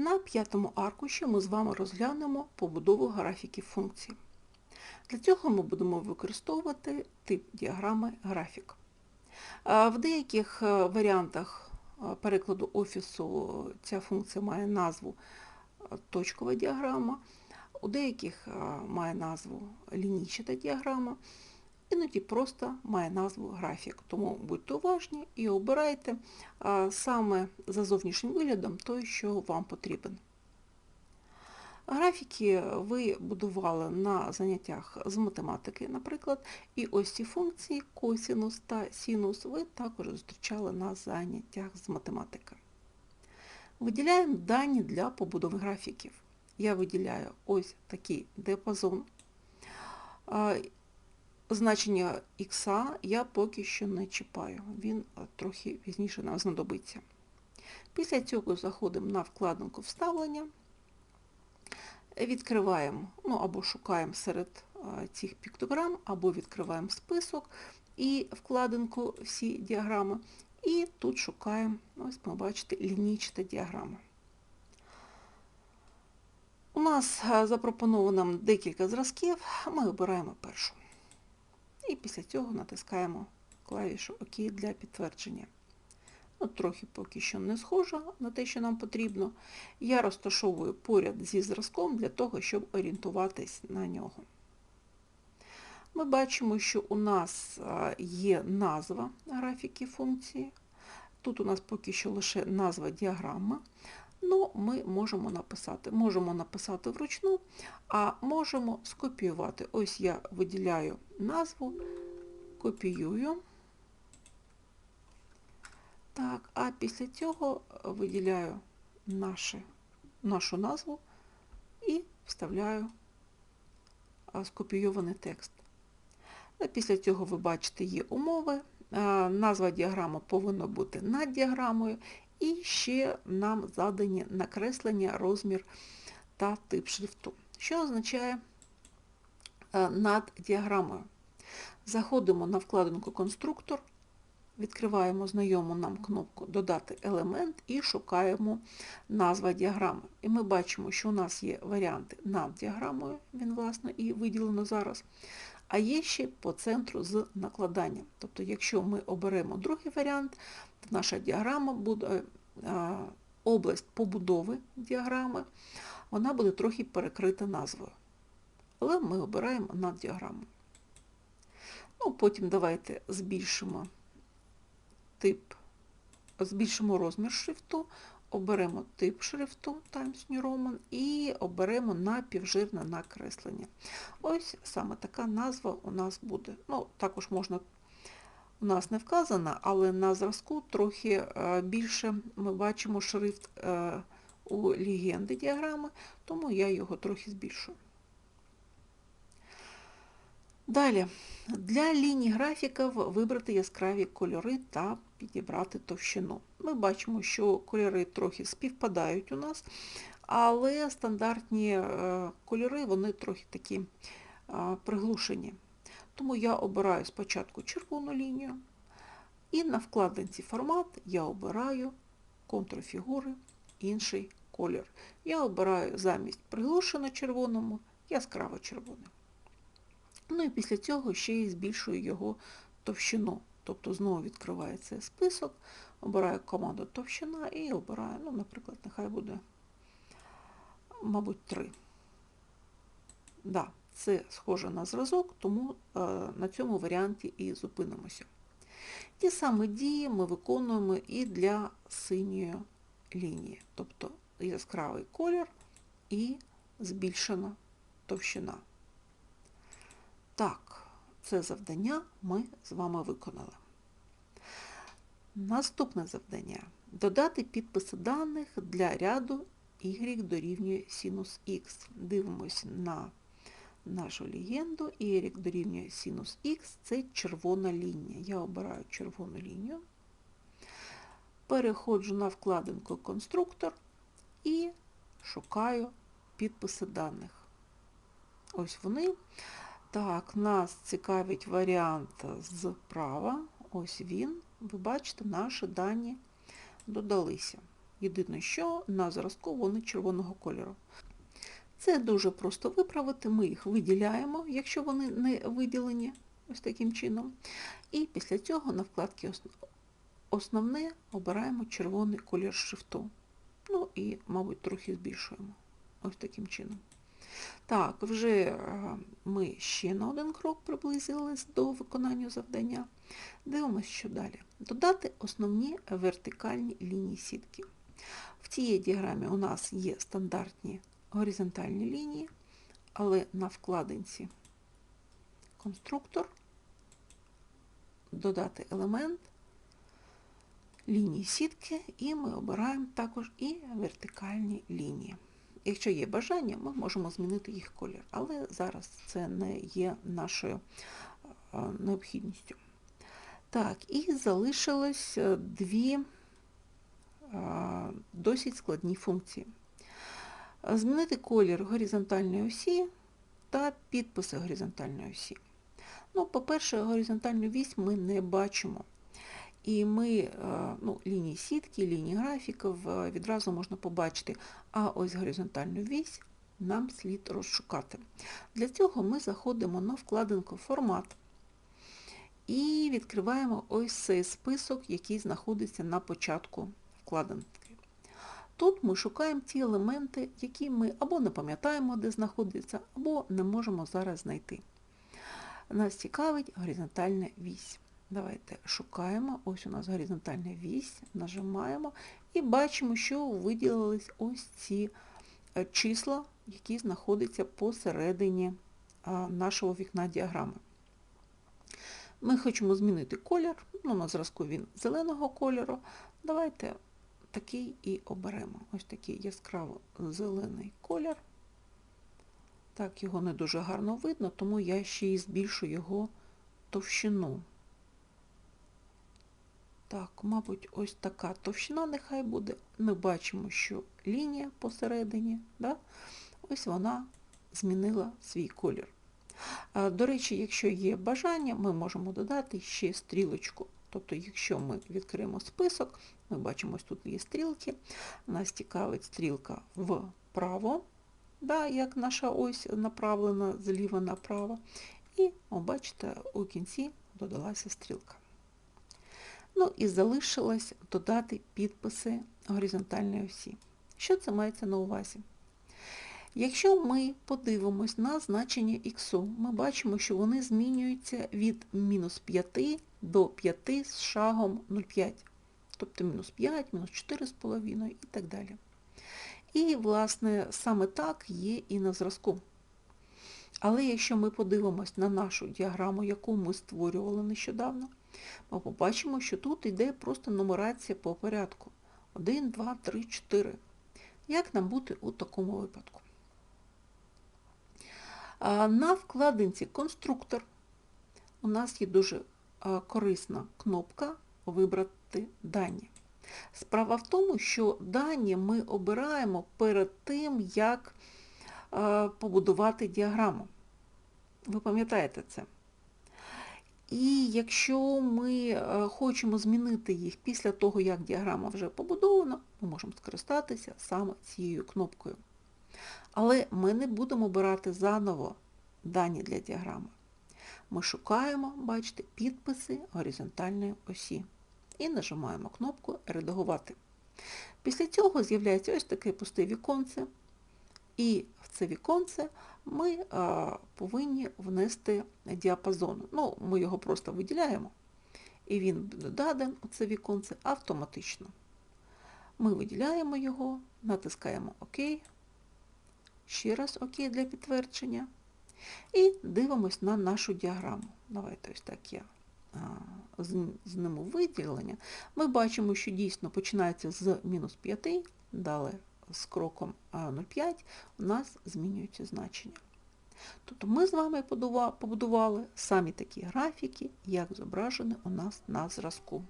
На п'ятому аркуші ми з вами розглянемо побудову графіків функцій. Для цього ми будемо використовувати тип діаграми графік. Е, В деяких е, варіантах е, перекладу офісу ця функція має назву точкова діаграма, у деяких має назву лінійчата діаграма, іноді просто має назву графік. Тому будьте уважні і обирайте саме за зовнішнім виглядом той, що вам потрібен. Графіки ви будували на заняттях з математики, наприклад, і ось ці функції косінус та синус ви також зустрічали на заняттях з математики. Виділяємо дані для побудови графіків. Я виділяю ось такий диапазон. Значення х я поки що не чіпаю, він е, трохи пізніше нам знадобиться. Після цього заходимо на вкладинку вставлення, відкриваємо ну, або шукаємо серед е, цих піктограм, або відкриваємо список і вкладинку всі діаграми, і тут шукаємо, ось ми бачите, лінійчата діаграма. У нас е, запропоновано декілька зразків, ми обираємо першу. І після цього натискаємо клавішу ОК для підтвердження. Ну, Трохи поки що не схожа на те, що нам потрібно. Я розташовую поряд зі зразком для того, щоб орієнтуватись на нього. Ми бачимо, що у нас є назва графіки функції. Тут у нас поки що лише назва діаграми. Ну, ми можемо написати. Можемо написати вручну, а можемо скопіювати. Ось я виділяю назву, копіюю. Так, а після цього виділяю наші, нашу назву і вставляю скопійований текст. Після цього ви бачите, є умови. Назва діаграми повинна бути над діаграмою, і ще нам задані накреслення, розмір та тип шрифту. Що означає над діаграмою? Заходимо на вкладинку Конструктор, відкриваємо знайому нам кнопку Додати елемент і шукаємо назва діаграми. І ми бачимо, що у нас є варіанти над діаграмою, він, власне, і виділено зараз. А є ще по центру з накладанням. Тобто, якщо ми оберемо другий варіант, наша діаграма буде область побудови діаграми, вона буде трохи перекрита назвою. Але ми обираємо над діаграму. Ну, Потім давайте збільшимо тип, збільшимо розмір шрифту, оберемо тип шрифту Times New Roman і оберемо напівжирне накреслення. Ось саме така назва у нас буде. Ну, Також можна, у нас не вказана, але на зразку трохи більше ми бачимо шрифт у легенди діаграми, тому я його трохи збільшую. Далі, для ліній графіків вибрати яскраві кольори та підібрати товщину. Ми бачимо, що кольори трохи співпадають у нас, але стандартні кольори вони трохи такі приглушені. Тому я обираю спочатку червону лінію, і на вкладинці формат я обираю контрфігури, інший колір. Я обираю замість приглушено червоному яскраво червоним. Ну і після цього ще й збільшую його товщину. Тобто знову відкривається список, обираю команду товщина і обираю, ну, наприклад, нехай буде, мабуть, 3. Да, це схоже на зразок, тому е, на цьому варіанті і зупинимося. Ті самі дії ми виконуємо і для синьої лінії, тобто яскравий колір і збільшена товщина. Так, це завдання ми з вами виконали. Наступне завдання додати підписи даних для ряду y дорівнює синус х. Дивимося на нашу легенду, y дорівнює синус х це червона лінія. Я обираю червону лінію, переходжу на вкладинку конструктор і шукаю підписи даних. Ось вони. Так, нас цікавить варіант зправа. Ось він. Ви бачите, наші дані додалися. Єдине, що на зразку вони червоного кольору. Це дуже просто виправити. Ми їх виділяємо, якщо вони не виділені ось таким чином. І після цього на вкладці Основне обираємо червоний колір шрифту. Ну і, мабуть, трохи збільшуємо. Ось таким чином. Так, вже е, ми ще на один крок приблизились до виконання завдання. Дивимося, що далі. Додати основні вертикальні лінії сітки. В цій діаграмі у нас є стандартні горизонтальні лінії, але на вкладинці конструктор додати елемент лінії сітки, і ми обираємо також і вертикальні лінії. Якщо є бажання, ми можемо змінити їх колір, але зараз це не є нашою е, необхідністю. Так, і залишилось е, дві е, досить складні функції. Е, Змінити колір горизонтальної осі та підписи горизонтальної осі. Ну, по-перше, горизонтальну вісь ми не бачимо. І ми е, ну, лінії сітки, лінії графіків е, відразу можна побачити, а ось горизонтальну вісь нам слід розшукати. Для цього ми заходимо на вкладинку Формат і відкриваємо ось цей список, який знаходиться на початку вкладинки. Тут ми шукаємо ті елементи, які ми або не пам'ятаємо, де знаходяться, або не можемо зараз знайти. Нас цікавить горизонтальна вісь. Давайте шукаємо, ось у нас горизонтальна вісь, нажимаємо і бачимо, що виділились ось ці е, числа, які знаходяться посередині нашого вікна діаграми. Ми хочемо змінити колір, ну, на зразку він зеленого кольору. Давайте такий і оберемо. Ось такий яскраво зелений колір. Так, його не дуже гарно видно, тому я ще й збільшу його товщину. Так, мабуть, ось така товщина нехай буде. Ми бачимо, що лінія посередині, да? ось вона змінила свій колір. До речі, якщо є бажання, ми можемо додати ще стрілочку. Тобто, якщо ми відкриємо список, ми бачимо, ось тут є стрілки, нас цікавить стрілка вправо, да, як наша ось направлена зліва направо. І, бачите, у кінці додалася стрілка. Ну і залишилось додати підписи горизонтальної осі. Що це мається на увазі? Якщо ми подивимось на значення х, ми бачимо, що вони змінюються від мінус 5 до 5 з шагом 0,5. Тобто мінус 5, мінус 4,5 і так далі. І, власне, саме так є і на зразку. Але якщо ми подивимось на нашу діаграму, яку ми створювали нещодавно, ми побачимо, що тут йде просто нумерація по порядку. 1, 2, 3, 4. Як нам бути у такому випадку? На вкладинці конструктор у нас є дуже корисна кнопка Вибрати дані. Справа в тому, що дані ми обираємо перед тим, як побудувати діаграму. Ви пам'ятаєте це? І якщо ми хочемо змінити їх після того, як діаграма вже побудована, ми можемо скористатися саме цією кнопкою. Але ми не будемо обирати заново дані для діаграми. Ми шукаємо, бачите, підписи горизонтальної осі і нажимаємо кнопку Редагувати. Після цього з'являється ось таке пусте віконце, і в це віконце ми а, повинні внести діапазон. Ну, Ми його просто виділяємо, і він доданий у це віконце автоматично. Ми виділяємо його, натискаємо ОК, ще раз ОК для підтвердження. І дивимось на нашу діаграму. Давайте ось так я зніму виділення. Ми бачимо, що дійсно починається з мінус 5, далі з кроком 0,5 у нас змінюються значення. Тобто ми з вами побудували самі такі графіки, як зображені у нас на зразку.